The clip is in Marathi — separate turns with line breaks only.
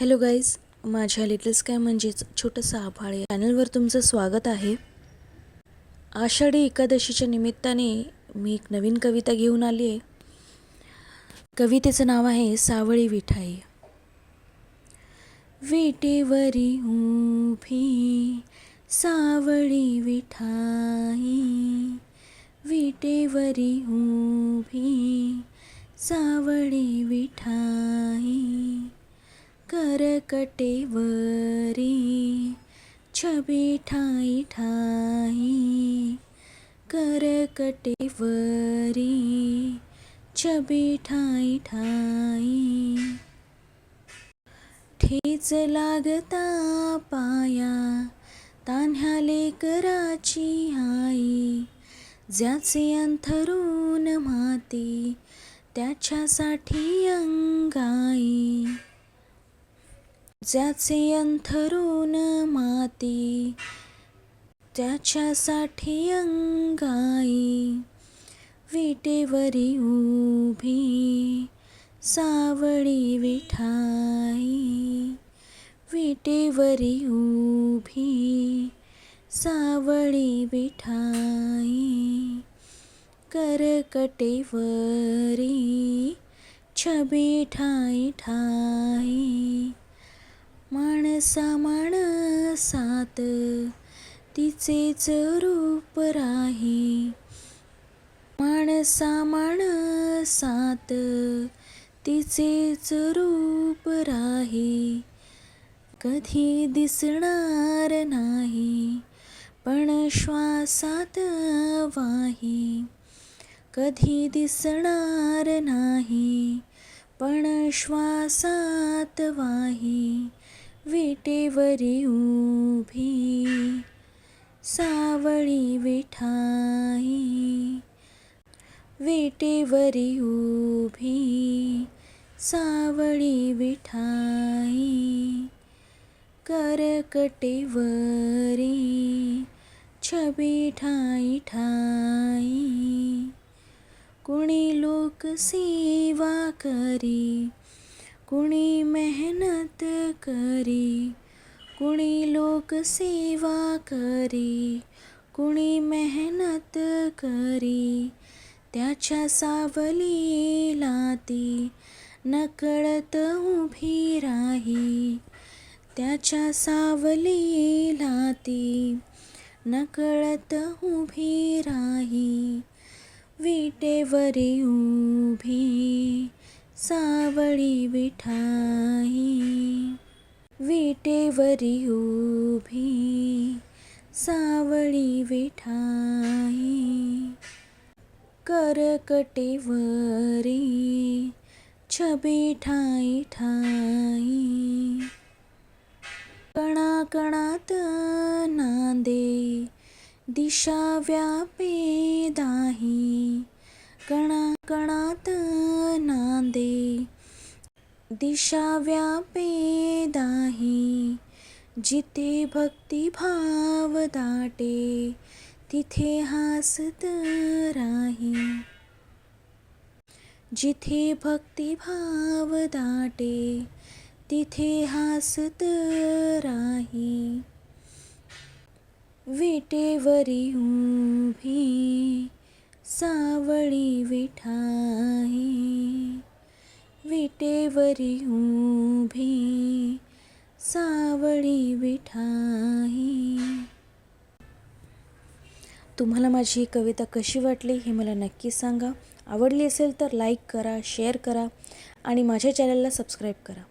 हॅलो गाईज माझ्या लिटल स्काय म्हणजेच छोटंसं आभाळ या चॅनलवर तुमचं स्वागत आहे. आषाढी एकादशीच्या निमित्ताने मी एक नवीन कविता घेऊन आली आहे. कवितेचं नाव आहे सावळी विठाई. विटेवरी उभी सावळी विठाई. विटेवरी उभी सावळी विठाई. करकटेवरी छबी ठाई ठाई करकटेवरी छबी ठाई ठाई. ठेच लागता पाया तान्ह्या लेकराची आई ज्याचे अंथरून माती त्याच्यासाठी अंगाई. ज्याचे अंथरून माती त्याच्यासाठी अंगाई विटेवरी उभी सावळी विठाई विटेवरी उभी सावळी विठाई करकटेवरी छबी ठाई ठाई माणसा माणसात तिचेच रूप राही. माणसा माणसात तिचेच रूप राही. कधी दिसणार नाही पण श्वासात वाही. कधी दिसणार नाही पण श्वासात वाही. विटेवरी उभी सावळी विठाई. विटेवरी उभी सावळी विठाई. करकटेवरी छबी ठाई ठाई. कुणी लोक सेवा करी कुणी मेहनत करी कुणी लोक सेवा करी कुणी मेहनत करी त्याच्या सावलीला ती नकळत उभी राही त्याच्या सावलीला ती नकळत उभी राही विटेवरी उभी सावळी विठाई विटेवरी उभी सावळी विठाई करकटेवरी छबी ठाई ठाई. कणाकणात नांदे दिशा व्यापे दाही कणा नांदे दिशा व्यापे दाही जिथे भक्तिभाव दाटे तिथे हासत राही। जिथे भक्तिभाव दाटे तिथे हासत राही। विटेवरी उभी सावळी विठाही। विटेवरी उभी सावळी विठाई तुम्हाला माझी ही कविता कशी वाटली हे मला नक्की सांगा. आवडली असेल तर लाईक करा शेअर करा आणि माझ्या चॅनलला सबस्क्राईब करा.